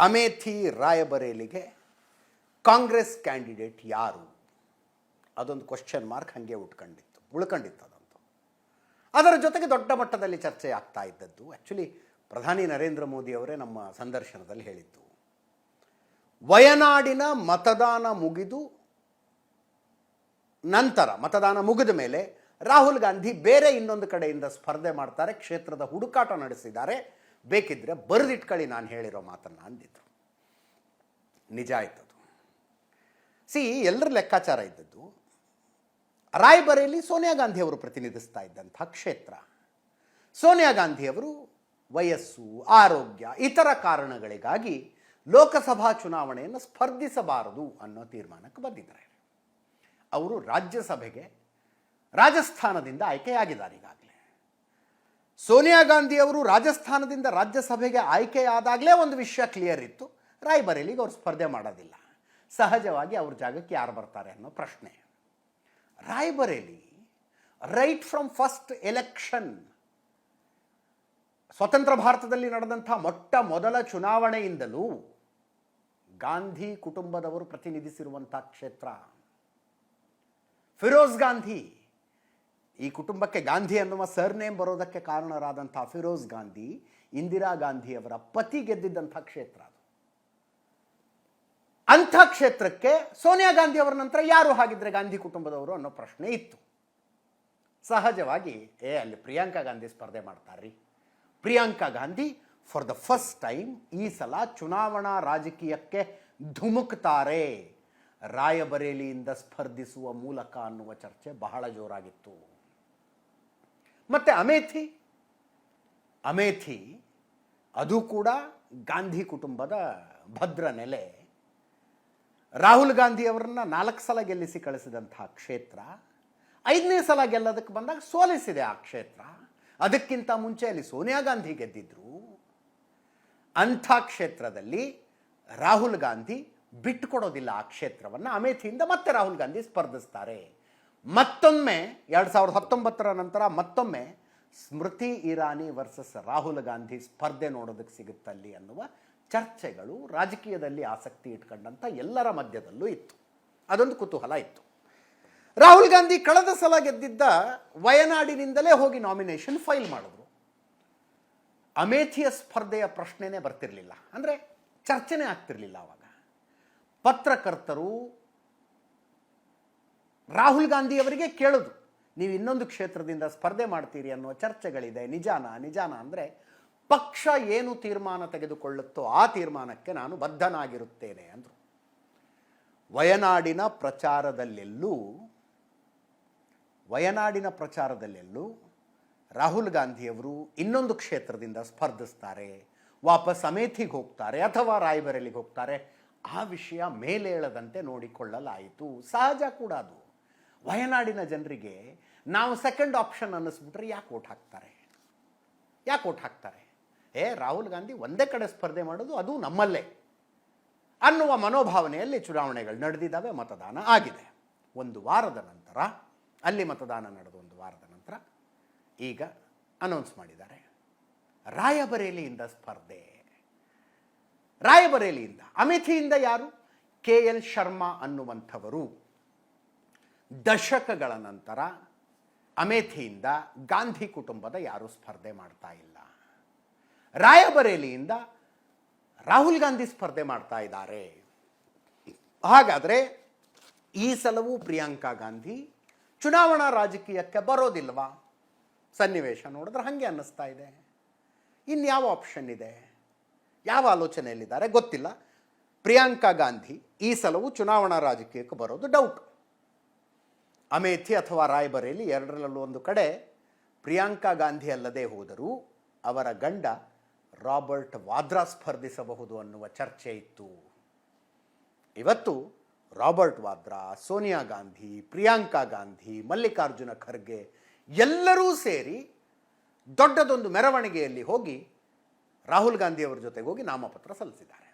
Amethi ರಾಯಬರೇಲಿಗೆ Congress candidate ಯಾರು? ಅದೊಂದು question mark ಹಾಗೆ ಉಟ್ಕೊಂಡಿತ್ತು, ಉಳ್ಕೊಂಡಿತ್ತು ಅದಂತು. ಅದರ ಜೊತೆಗೆ ದೊಡ್ಡ ಮಟ್ಟದಲ್ಲಿ ಚರ್ಚೆ ಆಗ್ತಾ ಇದ್ದದ್ದು. ಆ್ಯಕ್ಚುಲಿ ಪ್ರಧಾನಿ ನರೇಂದ್ರ ಮೋದಿ ಅವರೇ ನಮ್ಮ ಸಂದರ್ಶನದಲ್ಲಿ ಹೇಳಿದ್ದು. ವಯನಾಡಿನ ಮತದಾನ ಮುಗಿದು ನಂತರ, ಮತದಾನ ಮುಗಿದ ಮೇಲೆ ರಾಹುಲ್ ಗಾಂಧಿ ಬೇರೆ ಇನ್ನೊಂದು ಕಡೆಯಿಂದ ಸ್ಪರ್ಧೆ ಮಾಡ್ತಾರೆ, ಕ್ಷೇತ್ರದ ಹುಡುಕಾಟ ನಡೆಸಿದ್ದಾರೆ. ಬೇಕಿದ್ರೆ ಬರೆದಿಟ್ಕೊಳ್ಳಿ ನಾನು ಹೇಳಿರೋ ಮಾತನ್ನು ಅಂದಿದ್ರು. ನಿಜ ಆಯ್ತದು. ಸಿ, ಎಲ್ಲರ ಲೆಕ್ಕಾಚಾರ ಇದ್ದದ್ದು, ರಾಯ್ಬರೇಲಿ ಸೋನಿಯಾ ಗಾಂಧಿಯವರು ಪ್ರತಿನಿಧಿಸ್ತಾ ಇದ್ದಂಥ ಕ್ಷೇತ್ರ. ಸೋನಿಯಾ ಗಾಂಧಿಯವರು ವಯಸ್ಸು, ಆರೋಗ್ಯ, ಇತರ ಕಾರಣಗಳಿಗಾಗಿ ಲೋಕಸಭಾ ಚುನಾವಣೆಯನ್ನು ಸ್ಪರ್ಧಿಸಬಾರದು ಅನ್ನೋ ತೀರ್ಮಾನಕ್ಕೆ ಬಂದಿದ್ದಾರೆ. ಅವರು ರಾಜ್ಯಸಭೆಗೆ ರಾಜಸ್ಥಾನದಿಂದ ಆಯ್ಕೆಯಾಗಿದ್ದಾರೆ ಈಗಾಗಲೇ. ಸೋನಿಯಾ ಗಾಂಧಿ ಅವರು ರಾಜಸ್ಥಾನದಿಂದ ರಾಜ್ಯಸಭೆಗೆ ಆಯ್ಕೆಯಾದಾಗಲೇ ಒಂದು ವಿಷಯ ಕ್ಲಿಯರ್ ಇತ್ತು. ರಾಯ್ಬರೇಲಿಗೆ ಅವರು ಸ್ಪರ್ಧೆ ಮಾಡೋದಿಲ್ಲ. ಸಹಜವಾಗಿ ಅವ್ರ ಜಾಗಕ್ಕೆ ಯಾರು ಬರ್ತಾರೆ ಅನ್ನೋ ಪ್ರಶ್ನೆ. Raebareli right from first election ಸ್ವತಂತ್ರ ಭಾರತದಲ್ಲಿ ನಡೆದಂಥ ಮೊಟ್ಟ ಮೊದಲ ಚುನಾವಣೆಯಿಂದಲೂ ಗಾಂಧಿ ಕುಟುಂಬದವರು ಪ್ರತಿನಿಧಿಸಿರುವಂಥ ಕ್ಷೇತ್ರ. ಫಿರೋಜ್ ಗಾಂಧಿ ಈ ಕುಟುಂಬಕ್ಕೆ ಗಾಂಧಿ ಅನ್ನುವ ಸರ್ನೇಮ್ ಬರೋದಕ್ಕೆ ಕಾರಣರಾದಂಥ ಫಿರೋಜ್ ಗಾಂಧಿ, ಇಂದಿರಾ ಗಾಂಧಿಯವರ ಪತಿ ಗೆದ್ದಿದ್ದಂಥ ಕ್ಷೇತ್ರ ಅದು. ಅಂಥ ಕ್ಷೇತ್ರಕ್ಕೆ ಸೋನಿಯಾ ಗಾಂಧಿ ಅವರ ನಂತರ ಯಾರು ಹಾಗಿದ್ರೆ ಗಾಂಧಿ ಕುಟುಂಬದವರು ಅನ್ನೋ ಪ್ರಶ್ನೆ ಇತ್ತು. ಸಹಜವಾಗಿ, ಏ, ಅಲ್ಲಿ ಪ್ರಿಯಾಂಕಾ ಗಾಂಧಿ ಸ್ಪರ್ಧೆ ಮಾಡ್ತಾರ್ರಿ. Priyanka Gandhi for the first time ಈ ಸಲ ಚುನಾವಣಾ ರಾಜಕೀಯಕ್ಕೆ ಧುಮುಕ್ತಾರೆ. ರಾಯಬರೇಲಿಯಿಂದ ಸ್ಪರ್ಧಿಸುವ ಮೂಲಕ ಅನ್ನುವ ಚರ್ಚೆ ಬಹಳ ಜೋರಾಗಿತ್ತು. ಮತ್ತೆ ಅಮೇಥಿ? ಅಮೇಥಿ, ಅದು ಕೂಡ ಗಾಂಧಿ ಕುಟುಂಬದ ಭದ್ರ ನೆಲೆ. ರಾಹುಲ್ ಗಾಂಧಿ ಅವರನ್ನ ನಾಲ್ಕು ಸಲ ಗೆಲ್ಲಿಸಿ ಕಳಿಸಿದಂತಹ ಕ್ಷೇತ್ರ, ಐದನೇ ಸಲ ಗೆಲ್ಲೋದಕ್ಕೆ ಬಂದಾಗ ಸೋಲಿಸಿದೆ ಆ ಕ್ಷೇತ್ರ. ಅದಕ್ಕಿಂತ ಮುಂಚೆ ಅಲ್ಲಿ ಸೋನಿಯಾ ಗಾಂಧಿ ಗೆದ್ದಿದ್ರು. ಅಂಥ ಕ್ಷೇತ್ರದಲ್ಲಿ ರಾಹುಲ್ ಗಾಂಧಿ ಬಿಟ್ಟುಕೊಡೋದಿಲ್ಲ ಆ ಕ್ಷೇತ್ರವನ್ನು ಅಮೇಥಿಯಿಂದ ಮತ್ತೆ ರಾಹುಲ್ ಗಾಂಧಿ ಸ್ಪರ್ಧಿಸ್ತಾರೆ. ಮತ್ತೊಮ್ಮೆ, ಎರಡು ಸಾವಿರದ ಹತ್ತೊಂಬತ್ತರ ನಂತರ ಮತ್ತೊಮ್ಮೆ ಸ್ಮೃತಿ ಇರಾನಿ ವರ್ಸಸ್ ರಾಹುಲ್ ಗಾಂಧಿ ಸ್ಪರ್ಧೆ ನೋಡೋದಕ್ಕೆ ಸಿಗುತ್ತಲ್ಲಿ ಅನ್ನುವ ಚರ್ಚೆಗಳು ರಾಜಕೀಯದಲ್ಲಿ ಆಸಕ್ತಿ ಇಟ್ಕೊಂಡಂಥ ಎಲ್ಲರ ಮಧ್ಯದಲ್ಲೂ ಇತ್ತು. ಅದೊಂದು ಕುತೂಹಲ ಇತ್ತು. ರಾಹುಲ್ ಗಾಂಧಿ ಕಳೆದ ಸಲ ಗೆದ್ದಿದ್ದ ವಯನಾಡಿನಿಂದಲೇ ಹೋಗಿ ನಾಮಿನೇಷನ್ ಫೈಲ್ ಮಾಡಿದ್ರು. ಅಮೇಥಿಯ ಸ್ಪರ್ಧೆಯ ಪ್ರಶ್ನೆನೇ ಬರ್ತಿರಲಿಲ್ಲ. ಅಂದರೆ ಚರ್ಚೆನೇ ಆಗ್ತಿರಲಿಲ್ಲ ಆವಾಗ ಪತ್ರಕರ್ತರು ರಾಹುಲ್ ಗಾಂಧಿ ಅವರಿಗೆ ಕೇಳೋದು. ನೀವು ಇನ್ನೊಂದು ಕ್ಷೇತ್ರದಿಂದ ಸ್ಪರ್ಧೆ ಮಾಡ್ತೀರಿ ಅನ್ನೋ ಚರ್ಚೆಗಳಿದೆ. ನಿಜಾನ ನಿಜಾನ ಅಂದರೆ ಪಕ್ಷ ಏನು ತೀರ್ಮಾನ ತೆಗೆದುಕೊಳ್ಳುತ್ತೋ ಆ ತೀರ್ಮಾನಕ್ಕೆ ನಾನು ಬದ್ಧನಾಗಿರುತ್ತೇನೆ ಅಂದರು. ವಯನಾಡಿನ ಪ್ರಚಾರದಲ್ಲೆಲ್ಲೂ ವಯನಾಡಿನ ಪ್ರಚಾರದಲ್ಲೆಲ್ಲೂ ರಾಹುಲ್ ಗಾಂಧಿಯವರು ಇನ್ನೊಂದು ಕ್ಷೇತ್ರದಿಂದ ಸ್ಪರ್ಧಿಸ್ತಾರೆ, ವಾಪಸ್ ಅಮೇಥಿಗೆ ಹೋಗ್ತಾರೆ ಅಥವಾ ರಾಯ್ಬರೇಲಿಗೆ ಹೋಗ್ತಾರೆ. ಆ ವಿಷಯ ಮೇಲೇಳದಂತೆ ನೋಡಿಕೊಳ್ಳಲಾಯಿತು. ಸಹಜ ಕೂಡ ಅದು. ವಯನಾಡಿನ ಜನರಿಗೆ ನಾವು ಸೆಕೆಂಡ್ ಆಪ್ಷನ್ ಅನ್ನಿಸ್ಬಿಟ್ರೆ ಯಾಕೆ ಓಟ್ ಹಾಕ್ತಾರೆ? ಯಾಕೆ ಓಟ್ ಹಾಕ್ತಾರೆ? ಏ, ರಾಹುಲ್ ಗಾಂಧಿ ಒಂದೇ ಕಡೆ ಸ್ಪರ್ಧೆ ಮಾಡೋದು ಅದು ನಮ್ಮಲ್ಲೇ ಅನ್ನುವ ಮನೋಭಾವನೆಯಲ್ಲಿ ಚುನಾವಣೆಗಳು ನಡೆದಿದ್ದಾವೆ, ಮತದಾನ ಆಗಿದೆ. ಒಂದು ವಾರದ ನಂತರ, ಅಲ್ಲಿ ಮತದಾನ ನಡೆದ ಒಂದು ವಾರದ ನಂತರ ಈಗ ಅನೌನ್ಸ್ ಮಾಡಿದ್ದಾರೆ. ರಾಯಬರೇಲಿಯಿಂದ ಸ್ಪರ್ಧೆ. ರಾಯಬರೇಲಿಯಿಂದ ಅಮೇಥಿಯಿಂದ ಯಾರು? ಕೆ ಎಲ್ ಶರ್ಮಾ ಅನ್ನುವಂಥವರು. ದಶಕಗಳ ನಂತರ ಅಮೇಥಿಯಿಂದ ಗಾಂಧಿ ಕುಟುಂಬದ ಯಾರೂ ಸ್ಪರ್ಧೆ ಮಾಡ್ತಾ ಇಲ್ಲ. ರಾಯಬರೇಲಿಯಿಂದ ರಾಹುಲ್ ಗಾಂಧಿ ಸ್ಪರ್ಧೆ ಮಾಡ್ತಾ ಇದ್ದಾರೆ. ಹಾಗಾದರೆ ಈ ಸಲವೂ ಪ್ರಿಯಾಂಕಾ ಗಾಂಧಿ ಚುನಾವಣಾ ರಾಜಕೀಯಕ್ಕೆ ಬರೋದಿಲ್ವಾ? ಸನ್ನಿವೇಶ ನೋಡಿದ್ರೆ ಹಾಗೆ ಅನ್ನಿಸ್ತಾ ಇದೆ. ಇನ್ಯಾವ ಆಪ್ಷನ್ ಇದೆ? ಯಾವ ಆಲೋಚನೆಯಲ್ಲಿದ್ದಾರೆ ಗೊತ್ತಿಲ್ಲ. ಪ್ರಿಯಾಂಕಾ ಗಾಂಧಿ ಈ ಸಲವು ಚುನಾವಣಾ ರಾಜಕೀಯಕ್ಕೆ ಬರೋದು ಡೌಟ್ ಅಮೇಥಿ ಅಥವಾ ರಾಯ್ಬರೇಲಿ ಎರಡರಲ್ಲೂ ಒಂದು ಕಡೆ ಪ್ರಿಯಾಂಕಾ ಗಾಂಧಿ ಅಲ್ಲದೆ ಹೋದರೂ ಅವರ ಗಂಡ ರಾಬರ್ಟ್ ವಾದ್ರಾ ಸ್ಪರ್ಧಿಸಬಹುದು ಅನ್ನುವ ಚರ್ಚೆ ಇತ್ತು. ಇವತ್ತು ರಾಬರ್ಟ್ ವಾದ್ರಾ, ಸೋನಿಯಾ ಗಾಂಧಿ, ಪ್ರಿಯಾಂಕಾ ಗಾಂಧಿ, ಮಲ್ಲಿಕಾರ್ಜುನ ಖರ್ಗೆ ಎಲ್ಲರೂ ಸೇರಿ ದೊಡ್ಡದೊಂದು ಮೆರವಣಿಗೆಯಲ್ಲಿ ಹೋಗಿ ರಾಹುಲ್ ಗಾಂಧಿಯವರ ಜೊತೆಗೆ ಹೋಗಿ ನಾಮಪತ್ರ ಸಲ್ಲಿಸಿದ್ದಾರೆ.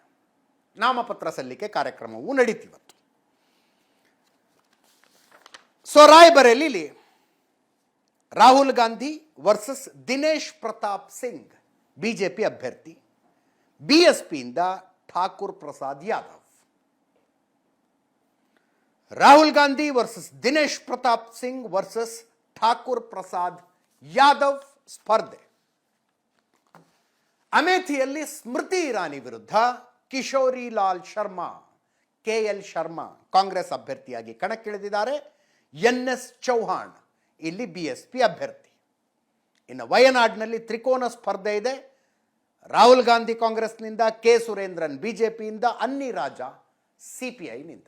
ನಾಮಪತ್ರ ಸಲ್ಲಿಕೆ ಕಾರ್ಯಕ್ರಮವು ನಡೀತಿವತ್ತು. ಸೊ ಇಲ್ಲಿ Rahul Gandhi versus Dinesh Pratap Singh B J P ಅಭ್ಯರ್ಥಿ ಬಿ ಎಸ್ ಪಿಯಿಂದ ಠಾಕೂರ್ ಪ್ರಸಾದ್ ಯಾದವ್ ರಾಹುಲ್ ಗಾಂಧಿ ವರ್ಸಸ್ ದಿನೇಶ್ ಪ್ರತಾಪ್ ಸಿಂಗ್ ವರ್ಸಸ್ ಠಾಕೂರ್ ಪ್ರಸಾದ್ ಯಾದವ್ ಸ್ಪರ್ಧೆ ಅಮೇಥಿಯಲ್ಲಿ ಸ್ಮೃತಿ ಇರಾನಿ ವಿರುದ್ಧ ಕಿಶೋರಿ ಲಾಲ್ ಶರ್ಮಾ ಕೆ ಎಲ್ ಶರ್ಮಾ ಕಾಂಗ್ರೆಸ್ ಅಭ್ಯರ್ಥಿಯಾಗಿ ಕಣಕ್ಕಿಳಿದಿದ್ದಾರೆ. ಎನ್ ಎಸ್ ಚೌಹಾಣ್ ಇಲ್ಲಿ ಬಿ ಎಸ್ ಪಿ ಅಭ್ಯರ್ಥಿ. ಇನ್ನು ವಯನಾಡ್ನಲ್ಲಿ ತ್ರಿಕೋನ ಸ್ಪರ್ಧೆ ಇದೆ. ರಾಹುಲ್ ಗಾಂಧಿ ಕಾಂಗ್ರೆಸ್ನಿಂದ ಕೆ ಸುರೇಂದ್ರನ್, ಬಿಜೆಪಿಯಿಂದ ಅನ್ನಿ ರಾಜ, ಸಿ ಪಿ ಐನಿಂದ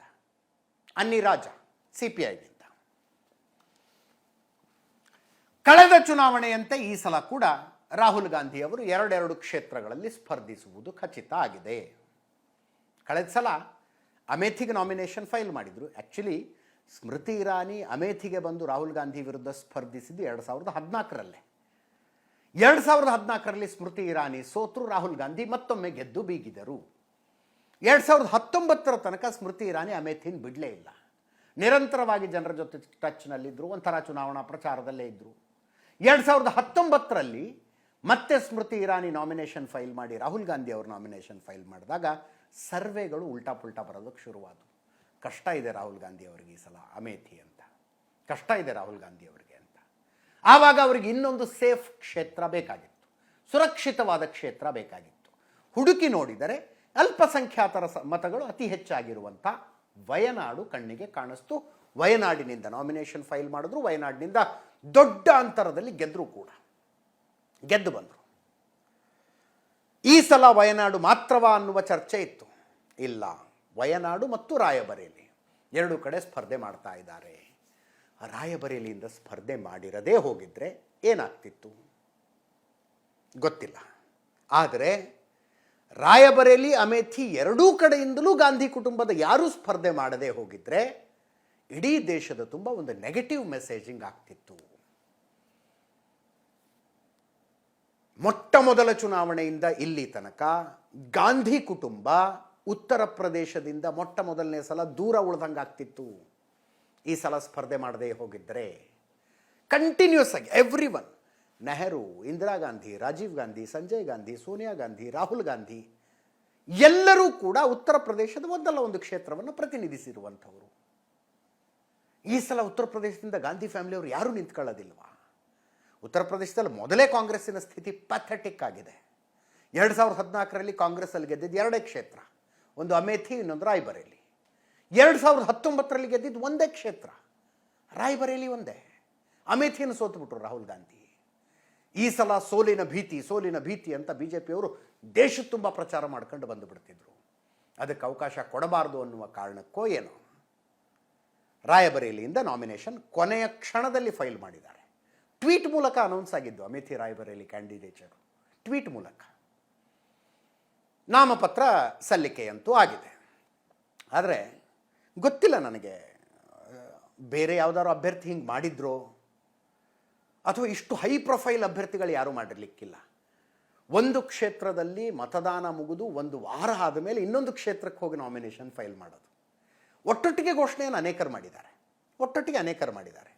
ಅನ್ನಿ ರಾಜ, ಸಿ ಪಿ ಐನಿಂದ ಕಳೆದ ಚುನಾವಣೆಯಂತೆ ಈ ಸಲ ಕೂಡ ರಾಹುಲ್ ಗಾಂಧಿ ಅವರು ಎರಡೆರಡು ಕ್ಷೇತ್ರಗಳಲ್ಲಿ ಸ್ಪರ್ಧಿಸುವುದು ಖಚಿತ ಆಗಿದೆ. ಕಳೆದ ಸಲ ಅಮೇಥಿಗೆ ನಾಮಿನೇಷನ್ ಫೈಲ್ ಮಾಡಿದರು. ಆ್ಯಕ್ಚುಲಿ ಸ್ಮೃತಿ ಇರಾನಿ ಅಮೇಥಿಗೆ ಬಂದು ರಾಹುಲ್ ಗಾಂಧಿ ವಿರುದ್ಧ ಸ್ಪರ್ಧಿಸಿದ್ದು ಎರಡು ಸಾವಿರದ ಹದಿನಾಲ್ಕರಲ್ಲೇ. ಎರಡು ಸಾವಿರದ ಹದಿನಾಲ್ಕರಲ್ಲಿ ಸ್ಮೃತಿ ಇರಾನಿ ಸೋತರು ರಾಹುಲ್ ಗಾಂಧಿ ಮತ್ತೊಮ್ಮೆ ಗೆದ್ದು ಬೀಗಿದರು. ಎರಡು ಸಾವಿರದ ಹತ್ತೊಂಬತ್ತರ ತನಕ ಸ್ಮೃತಿ ಇರಾನಿ ಅಮೇಥಿನ ಬಿಡಲೇ ಇಲ್ಲ. ನಿರಂತರವಾಗಿ ಜನರ ಜೊತೆ ಟಚ್ನಲ್ಲಿದ್ದರು ಒಂಥರ ಚುನಾವಣಾ ಪ್ರಚಾರದಲ್ಲೇ ಇದ್ದರು ಎರಡು ಸಾವಿರದ ಹತ್ತೊಂಬತ್ತರಲ್ಲಿ ಮತ್ತೆ ಸ್ಮೃತಿ ಇರಾನಿ ನಾಮಿನೇಷನ್ ಫೈಲ್ ಮಾಡಿ, ರಾಹುಲ್ ಗಾಂಧಿ ಅವರು ನಾಮಿನೇಷನ್ ಫೈಲ್ ಮಾಡಿದಾಗ ಸರ್ವೆಗಳು ಉಲ್ಟಾ ಪುಲ್ಟಾ ಬರೋದಕ್ಕೆ ಶುರುವಾದವು. ಕಷ್ಟ ಇದೆ ರಾಹುಲ್ ಗಾಂಧಿ ಅವರಿಗೆ ಈ ಸಲ ಅಮೇಥಿ ಅಂತ. ಕಷ್ಟ ಇದೆ ರಾಹುಲ್ ಗಾಂಧಿ ಅವರಿಗೆ ಅಂತ. ಆವಾಗ ಅವರಿಗೆ ಇನ್ನೊಂದು ಸೇಫ್ ಕ್ಷೇತ್ರ ಬೇಕಾಗಿತ್ತು. ಸುರಕ್ಷಿತವಾದ ಕ್ಷೇತ್ರ ಬೇಕಾಗಿತ್ತು. ಹುಡುಕಿ ನೋಡಿದರೆ ಅಲ್ಪಸಂಖ್ಯಾತರ ಮತಗಳು ಅತಿ ಹೆಚ್ಚಾಗಿರುವಂಥ ವಯನಾಡು ಕಣ್ಣಿಗೆ ಕಾಣಿಸ್ತು. ವಯನಾಡಿನಿಂದ ನಾಮಿನೇಷನ್ ಫೈಲ್ ಮಾಡಿದ್ರು. ವಯನಾಡಿನಿಂದ ದೊಡ್ಡ ಅಂತರದಲ್ಲಿ ಗೆದ್ದರು ಕೂಡ. ಗೆದ್ದು ಬಂದರು. ಈ ಸಲ ವಯನಾಡು ಮಾತ್ರವಾ ಅನ್ನುವ ಚರ್ಚೆ ಇತ್ತು. ಇಲ್ಲ. ವಯನಾಡು ಮತ್ತು ರಾಯಬರೇಲಿ. ಎರಡು ಕಡೆ ಸ್ಪರ್ಧೆ ಮಾಡ್ತಾ ಇದ್ದಾರೆ. ರಾಯಬರೇಲಿಯಿಂದ ಸ್ಪರ್ಧೆ ಮಾಡಿರದೇ ಹೋಗಿದ್ರೆ ಏನಾಗ್ತಿತ್ತು? ಗೊತ್ತಿಲ್ಲ. ಆದರೆ ರಾಯಬರೇಲಿ ಅಮೇಥಿ ಎರಡೂ ಕಡೆಯಿಂದಲೂ ಗಾಂಧಿ ಕುಟುಂಬದ ಯಾರೂ ಸ್ಪರ್ಧೆ ಮಾಡದೇ ಹೋಗಿದ್ರೆ ಇಡೀ ದೇಶದ ತುಂಬ ಒಂದು ನೆಗೆಟಿವ್ ಮೆಸೇಜಿಂಗ್ ಆಗ್ತಿತ್ತು. ಮೊಟ್ಟ ಮೊದಲ ಚುನಾವಣೆಯಿಂದ ಇಲ್ಲಿ ತನಕ ಗಾಂಧಿ ಕುಟುಂಬ ಉತ್ತರ ಪ್ರದೇಶದಿಂದ ಮೊಟ್ಟ ಮೊದಲನೇ ಸಲ ದೂರ ಉಳ್ದಂಗೆ ಆಗ್ತಿತ್ತು. ಈ ಸಲ ಸ್ಪರ್ಧೆ ಮಾಡದೇ ಹೋಗಿದ್ದರೆ ಕಂಟಿನ್ಯೂಸ್ ಆಗಿ ಎವ್ರಿ ಒನ್ ನೆಹರು, ಇಂದಿರಾ ಗಾಂಧಿ, ರಾಜೀವ್ ಗಾಂಧಿ, ಸಂಜಯ್ ಗಾಂಧಿ, ಸೋನಿಯಾ ಗಾಂಧಿ, ರಾಹುಲ್ ಗಾಂಧಿ, ಎಲ್ಲರೂ ಕೂಡ ಉತ್ತರ ಪ್ರದೇಶದ ಒಂದಲ್ಲ ಒಂದು ಕ್ಷೇತ್ರವನ್ನು ಪ್ರತಿನಿಧಿಸಿರುವಂಥವರು. ಈ ಸಲ ಉತ್ತರ ಪ್ರದೇಶದಿಂದ ಗಾಂಧಿ ಫ್ಯಾಮಿಲಿಯವರು ಯಾರೂ ನಿಂತ್ಕೊಳ್ಳೋದಿಲ್ವಾ? ಉತ್ತರ ಪ್ರದೇಶದಲ್ಲಿ ಮೊದಲೇ ಕಾಂಗ್ರೆಸ್ಸಿನ ಸ್ಥಿತಿ ಪಥೆಟಿಕ್ ಆಗಿದೆ. ಎರಡು ಸಾವಿರದ ಹದಿನಾಲ್ಕರಲ್ಲಿ ಕಾಂಗ್ರೆಸ್ಸಲ್ಲಿ ಗೆದ್ದಿದ್ದು ಎರಡೇ ಕ್ಷೇತ್ರ. ಒಂದು ಅಮೇಥಿ, ಇನ್ನೊಂದು ರಾಯ್ಬರೇಲಿ. ಎರಡು ಸಾವಿರದ ಹತ್ತೊಂಬತ್ತರಲ್ಲಿ ಗೆದ್ದಿದ್ದು ಒಂದೇ ಕ್ಷೇತ್ರ. ರಾಯ್ಬರೇಲಿ ಒಂದೇ. ಅಮೇಥಿಯನ್ನು ಸೋತುಬಿಟ್ರು ರಾಹುಲ್ ಗಾಂಧಿ. ಈ ಸಲ ಸೋಲಿನ ಭೀತಿ ಸೋಲಿನ ಭೀತಿ ಅಂತ ಬಿ ಜೆ ಪಿಯವರು ದೇಶ ತುಂಬ ಪ್ರಚಾರ ಮಾಡ್ಕೊಂಡು ಬಂದು ಬಿಡ್ತಿದ್ರು ಅದಕ್ಕೆ ಅವಕಾಶ ಕೊಡಬಾರ್ದು ಅನ್ನುವ ಕಾರಣಕ್ಕೋ ಏನೋ. ರಾಯಬರೇಲಿಯಿಂದ ನಾಮಿನೇಷನ್ ಕೊನೆಯ ಕ್ಷಣದಲ್ಲಿ ಫೈಲ್ ಮಾಡಿದ್ದಾರೆ. ಟ್ವೀಟ್ ಮೂಲಕ ಅನೌನ್ಸ್ ಆಗಿದ್ದು ಅಮೇಥಿ, ರಾಯಬರೇಲಿ ಕ್ಯಾಂಡಿಡೇಟರು ಟ್ವೀಟ್ ಮೂಲಕ. ನಾಮಪತ್ರ ಸಲ್ಲಿಕೆಯಂತೂ ಆಗಿದೆ. ಆದರೆ ಗೊತ್ತಿಲ್ಲ ನನಗೆ, ಬೇರೆ ಯಾವುದಾದ್ರು ಅಭ್ಯರ್ಥಿ ಹಿಂಗೆ ಮಾಡಿದ್ರೋ, ಅಥವಾ ಇಷ್ಟು ಹೈ ಪ್ರೊಫೈಲ್ ಅಭ್ಯರ್ಥಿಗಳು ಯಾರೂ ಮಾಡಿರಲಿಕ್ಕಿಲ್ಲ. ಒಂದು ಕ್ಷೇತ್ರದಲ್ಲಿ ಮತದಾನ ಮುಗಿದು ಒಂದು ವಾರ ಆದ ಮೇಲೆ ಇನ್ನೊಂದು ಕ್ಷೇತ್ರಕ್ಕೆ ಹೋಗಿ ನಾಮಿನೇಷನ್ ಫೈಲ್ ಮಾಡೋದು. ಒಟ್ಟೊಟ್ಟಿಗೆ ಘೋಷಣೆಯನ್ನು ಅನೇಕರು ಮಾಡಿದ್ದಾರೆ. ಒಟ್ಟೊಟ್ಟಿಗೆ ಅನೇಕರು ಮಾಡಿದ್ದಾರೆ.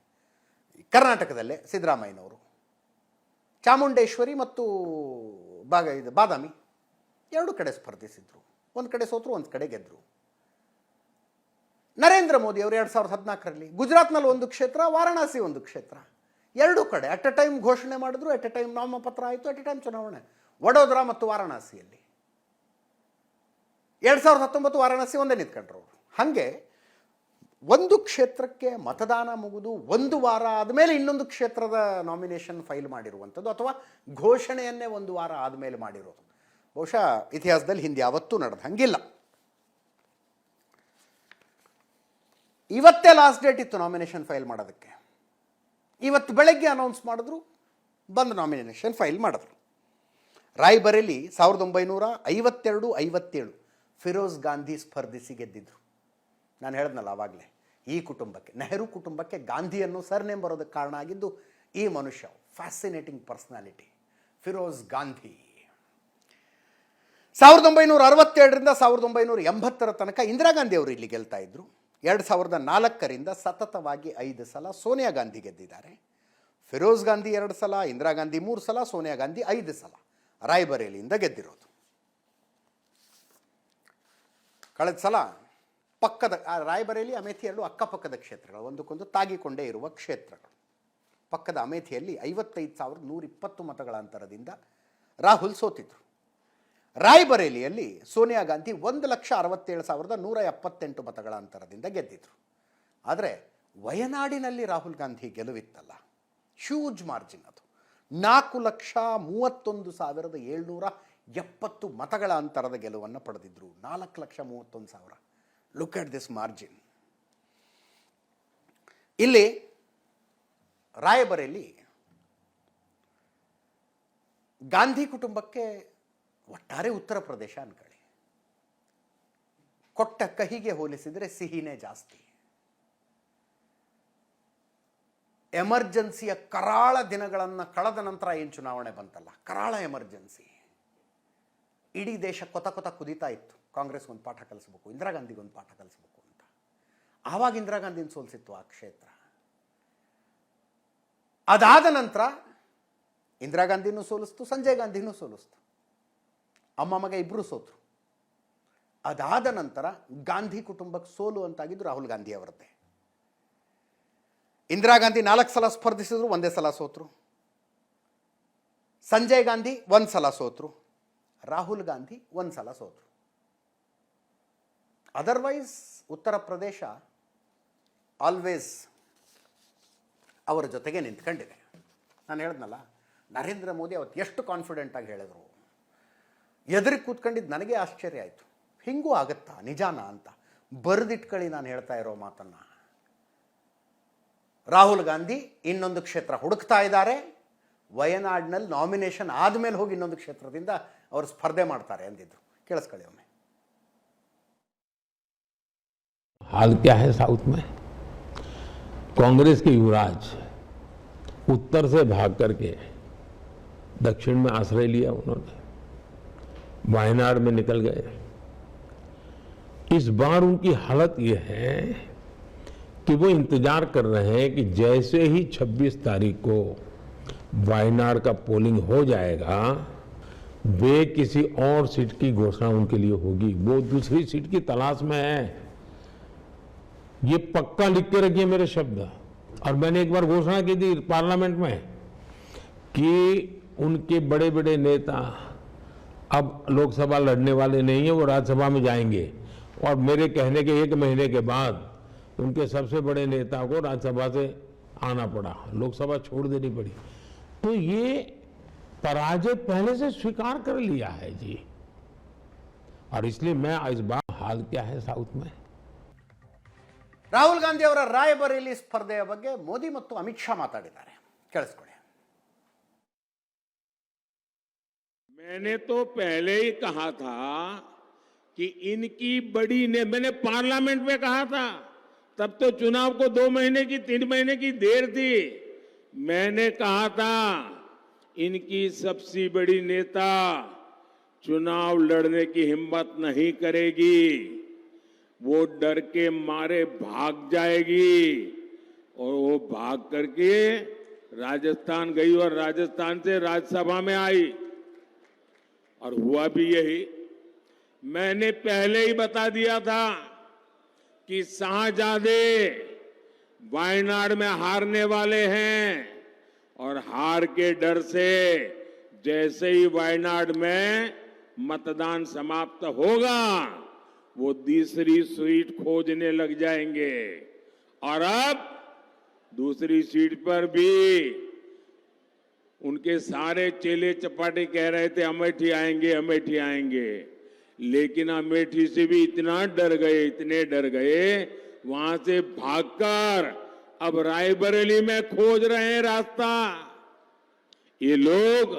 ಕರ್ನಾಟಕದಲ್ಲೇ ಸಿದ್ದರಾಮಯ್ಯನವರು, ಚಾಮುಂಡೇಶ್ವರಿ ಮತ್ತು ಬಾಗ ಇದು, ಬಾದಾಮಿ. ಎರಡು ಕಡೆ ಸ್ಪರ್ಧಿಸಿದ್ರು. ಒಂದು ಕಡೆ ಸೋತರು, ಒಂದು ಕಡೆ ಗೆದ್ದರು ನರೇಂದ್ರ ಮೋದಿ ಅವರು ಎರಡು ಸಾವಿರದ ಹದಿನಾಲ್ಕರಲ್ಲಿ. ಗುಜರಾತ್ನಲ್ಲಿ ಒಂದು ಕ್ಷೇತ್ರ, ವಾರಣಾಸಿ ಒಂದು ಕ್ಷೇತ್ರ. ಎರಡು ಕಡೆ. ಅಟ್ ಎ ಟೈಮ್ ಘೋಷಣೆ ಮಾಡಿದ್ರು ಅಟ್ ಎ ಟೈಮ್ ನಾಮಪತ್ರ ಆಯಿತು ಅಟ್ ಎ ಟೈಮ್ ಚುನಾವಣೆ. ವಡೋದರಾ ಮತ್ತು ವಾರಣಾಸಿಯಲ್ಲಿ. ಎರಡು ಸಾವಿರದ ಹತ್ತೊಂಬತ್ತು ವಾರಣಾಸಿ ಒಂದೇ ನಿಂತ್ಕೊಂಡ್ರು ಅವರು. ಹಾಗೆ ಒಂದು ಕ್ಷೇತ್ರಕ್ಕೆ ಮತದಾನ ಮುಗಿದು ಒಂದು ವಾರ ಆದಮೇಲೆ ಇನ್ನೊಂದು ಕ್ಷೇತ್ರದ ನಾಮಿನೇಷನ್ ಫೈಲ್ ಮಾಡಿರುವಂಥದ್ದು ಅಥವಾ ಘೋಷಣೆಯನ್ನೇ ಒಂದು ವಾರ ಆದಮೇಲೆ ಮಾಡಿರೋದು. ಬಹುಶಃ ಇತಿಹಾಸದಲ್ಲಿ ಹಿಂದೆ ಯಾವತ್ತೂ ನಡೆದ ಹಂಗಿಲ್ಲ. ಇವತ್ತೇ ಲಾಸ್ಟ್ ಡೇಟ್ ಇತ್ತು ನಾಮಿನೇಷನ್ ಫೈಲ್ ಮಾಡೋದಕ್ಕೆ. ಇವತ್ತು ಬೆಳಗ್ಗೆ ಅನೌನ್ಸ್ ಮಾಡಿದ್ರು, ಬಂದು ನಾಮಿನೇಷನ್ ಫೈಲ್ ಮಾಡಿದ್ರು. ರಾಯ್ಬರೇಲಿ ಸಾವಿರದ ಒಂಬೈನೂರ ಐವತ್ತೆರಡು, ಐವತ್ತೇಳು ಫಿರೋಜ್ ಗಾಂಧಿ ಸ್ಪರ್ಧಿಸಿ ಗೆದ್ದಿದ್ರು. ನಾನು ಹೇಳಿದ್ನಲ್ಲ ಆವಾಗಲೇ ಈ ಕುಟುಂಬಕ್ಕೆ, ನೆಹರು ಕುಟುಂಬಕ್ಕೆ ಗಾಂಧಿಯನ್ನು ಸರ್ನೇಮ್ ಬರೋದಕ್ಕೆ ಕಾರಣ ಆಗಿದ್ದು ಈ ಮನುಷ್ಯ ಫ್ಯಾಸಿನೇಟಿಂಗ್ ಪರ್ಸ್ನಾಲಿಟಿ ಫಿರೋಜ್ ಗಾಂಧಿ. ಸಾವಿರದ ಒಂಬೈನೂರ ಅರವತ್ತೆರಡರಿಂದ ಸಾವಿರದ ಒಂಬೈನೂರ ಎಂಬತ್ತರ ತನಕ ಇಂದಿರಾ ಗಾಂಧಿ ಅವರು ಇಲ್ಲಿ ಗೆಲ್ತಾ ಇದ್ರು. ಎರಡು ಸಾವಿರದ ನಾಲ್ಕರಿಂದ ಸತತವಾಗಿ ಐದು ಸಲ ಸೋನಿಯಾ ಗಾಂಧಿ ಗೆದ್ದಿದ್ದಾರೆ. ಫಿರೋಜ್ ಗಾಂಧಿ ಎರಡು ಸಲ, ಇಂದಿರಾ ಗಾಂಧಿ ಮೂರು ಸಲ, ಸೋನಿಯಾ ಗಾಂಧಿ ಐದು ಸಲ ರಾಯ್ಬರೇಲಿಯಿಂದ ಗೆದ್ದಿರೋದು. ಕಳೆದ ಸಲ ಪಕ್ಕದ ರಾಯಬರೇಲಿ, ಅಮೇಥಿ ಎರಡು ಅಕ್ಕಪಕ್ಕದ ಕ್ಷೇತ್ರಗಳು, ಒಂದಕ್ಕೊಂದು ತಾಗಿಕೊಂಡೇ ಇರುವ ಕ್ಷೇತ್ರಗಳು. ಪಕ್ಕದ ಅಮೇಥಿಯಲ್ಲಿ ಐವತ್ತೈದು ಸಾವಿರದ ನೂರಿಪ್ಪತ್ತು ಮತಗಳ ಅಂತರದಿಂದ ರಾಹುಲ್ ಸೋತಿದ್ರು. ರಾಯ್ಬರೇಲಿಯಲ್ಲಿ ಸೋನಿಯಾ ಗಾಂಧಿ ಒಂದು ಲಕ್ಷ ಅರವತ್ತೇಳು ಸಾವಿರದ ನೂರ ಎಪ್ಪತ್ತೆಂಟು ಮತಗಳ ಅಂತರದಿಂದ ಗೆದ್ದಿದ್ರು. ಆದರೆ ವಯನಾಡಿನಲ್ಲಿ ರಾಹುಲ್ ಗಾಂಧಿ ಗೆಲುವಿತ್ತಲ್ಲ. ಹ್ಯೂಜ್ ಮಾರ್ಜಿನ್ ಅದು. ನಾಲ್ಕು ಲಕ್ಷ ಮೂವತ್ತೊಂದು ಸಾವಿರದ ಏಳ್ನೂರ ಎಪ್ಪತ್ತು ಮತಗಳ ಅಂತರದ ಗೆಲುವನ್ನು ಪಡೆದಿದ್ರು. ನಾಲ್ಕು ಲಕ್ಷ ಮೂವತ್ತೊಂದು ಸಾವಿರ. ಲುಕ್ ಅಟ್ ದಿಸ್ ಮಾರ್ಜಿನ್ ಇಲ್ಲಿ ರಾಯಬರೇಲಿ ಗಾಂಧಿ ಕುಟುಂಬಕ್ಕೆ ಒಟ್ಟಾರೆ ಉತ್ತರ ಪ್ರದೇಶ ಅನ್ಕೊಳ್ಳಿ. ಕೊಟ್ಟ ಕಹಿಗೆ ಹೋಲಿಸಿದರೆ ಸಿಹಿನೇ ಜಾಸ್ತಿ. ಎಮರ್ಜೆನ್ಸಿಯ ಕರಾಳ ದಿನಗಳನ್ನು ಕಳೆದ ನಂತರ ಏನು ಚುನಾವಣೆ ಬಂತಲ್ಲ? ಕರಾಳ ಎಮರ್ಜೆನ್ಸಿ. ಇಡೀ ದೇಶ ಕೊತ ಕೊತ ಕುದೀತಾ ಇತ್ತು. ಕಾಂಗ್ರೆಸ್ ಒಂದು ಪಾಠ ಕಲಿಸ್ಬೇಕು, ಇಂದಿರಾ ಗಾಂಧಿಗೆ ಒಂದು ಪಾಠ ಕಲಿಸ್ಬೇಕು ಅಂತ. ಆವಾಗ ಇಂದಿರಾ ಗಾಂಧಿನ ಸೋಲಿಸಿತ್ತು ಆ ಕ್ಷೇತ್ರ. ಅದಾದ ನಂತರ ಇಂದಿರಾ ಗಾಂಧಿನೂ ಸೋಲಿಸ್ತು, ಸಂಜಯ್ ಗಾಂಧಿನೂ ಸೋಲಿಸ್ತು. ಅಮ್ಮ ಮಗ ಇಬ್ಬರು ಸೋತರು. ಅದಾದ ನಂತರ ಗಾಂಧಿ ಕುಟುಂಬಕ್ಕೆ ಸೋಲು ಅಂತಾಗಿದ್ದು ರಾಹುಲ್ ಗಾಂಧಿ ಅವರದ್ದೇ. ಇಂದಿರಾ ಗಾಂಧಿ ನಾಲ್ಕು ಸಲ ಸ್ಪರ್ಧಿಸಿದ್ರು, ಒಂದೇ ಸಲ ಸೋತರು. ಸಂಜಯ್ ಗಾಂಧಿ ಒಂದು ಸಲ ಸೋತರು. ರಾಹುಲ್ ಗಾಂಧಿ ಒಂದು ಸಲ ಸೋತರು. ಅದರ್ವೈಸ್ ಉತ್ತರ ಪ್ರದೇಶ ಆಲ್ವೇಸ್ ಅವರ ಜೊತೆಗೆ ನಿಂತ್ಕೊಂಡಿದೆ. ನಾನು ಹೇಳಿದ್ನಲ್ಲ, ನರೇಂದ್ರ ಮೋದಿ ಅವತ್ತು ಎಷ್ಟು ಕಾನ್ಫಿಡೆಂಟಾಗಿ ಹೇಳಿದರು? ಎದುರಿಗೆ ಕೂತ್ಕೊಂಡಿದ್ದು ನನಗೆ ಆಶ್ಚರ್ಯ ಆಯಿತು ಹಿಂಗೂ ಆಗುತ್ತಾ ನಿಜಾನ ಅಂತ ಬರೆದಿಟ್ಕೊಳ್ಳಿ ನಾನು ಹೇಳ್ತಾ ಇರೋ ಮಾತನ್ನು ರಾಹುಲ್ ಗಾಂಧಿ ಇನ್ನೊಂದು ಕ್ಷೇತ್ರ ಹುಡುಕ್ತಾ ಇದ್ದಾರೆ ವಯನಾಡ್ನಲ್ಲಿ ನಾಮಿನೇಷನ್ ಆದಮೇಲೆ ಹೋಗಿ ಇನ್ನೊಂದು ಕ್ಷೇತ್ರದಿಂದ ಅವರು ಸ್ಪರ್ಧೆ ಮಾಡ್ತಾರೆ ಅಂದಿದ್ರು ಕೇಳಿಸ್ಕೊಳ್ಳಿ ಒಮ್ಮೆ हाल क्या है साउथ में कांग्रेस के युवराज उत्तर से भाग करके दक्षिण में आश्रय लिया उन्होंने वायनाड में निकल गए। इस बार उनकी हालत यह है कि वो इंतज़ार कर रहे हैं कि जैसे ही 26 तारीख को वायनाड का पोलिंग हो जाएगा, वे किसी और सीट की घोषणा उनके लिए होगी। वो दूसरी सीट की तलाश में है। ये पक्का लिख के रखिए मेरे शब्द। और मैंने एक बार घोषणा की थी पार्लियामेंट में कि उनके बड़े बड़े नेता अब लोकसभा लड़ने वाले नहीं है वो राज्यसभा में जाएंगे और मेरे कहने के एक महीने के बाद उनके सबसे बड़े नेता को राज्यसभा से आना पड़ा लोकसभा छोड़ देनी पड़ी तो ये पराजय पहले से स्वीकार कर लिया है जी और इसलिए मैं इस बार हाल क्या है साउथ में ರಾಹುಲ್ ಗಾಂಧಿ ಅವರ ರಾಯಬರೇಲಿ ಸ್ಪರ್ಧೆಯ ಬಗ್ಗೆ ಮೋದಿ ಮತ್ತು ಅಮಿತ್ ಶಾ ಮಾತಾಡಿದ್ದಾರೆ ಕೇಳಿಸ್ಕೊಳ್ಳಿ मैंने तो पहले ही कहा था कि इनकी बड़ी ने, मैंने पार्लियामेंट में कहा था। तब तो चुनाव को दो महीने की, तीन महीने की देर थी। मैंने कहा था, इनकी सबसे बड़ी नेता चुनाव लड़ने की हिम्मत नहीं करेगी। वो डर के मारे भाग जाएगी। और वो भाग करके राजस्थान गई और राजस्थान से राज्यसभा में आई। और हुआ भी यही। मैंने पहले ही बता दिया था कि शाहजादे वायनाड में हारने वाले हैं और हार के डर से जैसे ही वायनाड में मतदान समाप्त होगा, वो दूसरी सीट खोजने लग जाएँगे। और अब दूसरी सीट पर भी उनके सारे चेले चपाटे कह रहे थे, अमेठी आएँगे अमेठी आएँगे. लेकिन अमेठी से भी इतना डर गए, इतने डर गए, वहाँ से भागकर अब रायबरेली में खोज रहे हैं रास्ता। ये लोग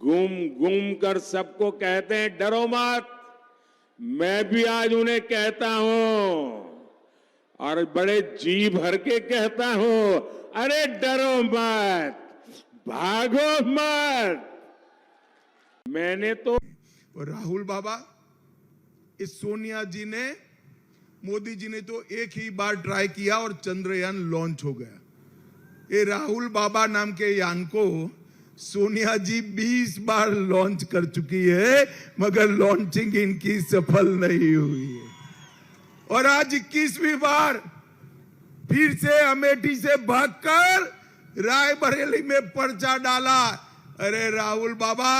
गुम गुम कर सबको कहते हैं, डरो मत, मैं भी आज उन्हें कहता हूँ। और बड़े जी भर के कहता हूँ, अरे डरो मत भागो मत मैंने तो राहुल बाबा, इस सोनिया जी ने, मोदी जी ने तो एक ही बार ट्राई किया और चंद्रयान लॉन्च हो गया। ये राहुल बाबा नाम के यान को सोनिया जी 20 बार लॉन्च कर चुकी है, मगर लॉन्चिंग इनकी सफल नहीं हुई है। और आज 21वीं बार फिर से अमेठी से भागकर रायबरेली में पर्चा डाला। अरे राहुल बाबा,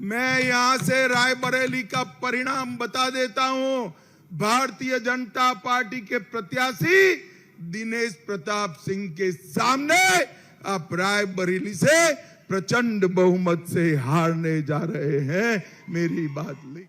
मैं यहाँ से रायबरेली का परिणाम बता देता हूँ। भारतीय जनता पार्टी के प्रत्याशी दिनेश प्रताप सिंह के सामने आप रायबरेली से प्रचंड बहुमत से हारने जा रहे हैं। मेरी बात लिख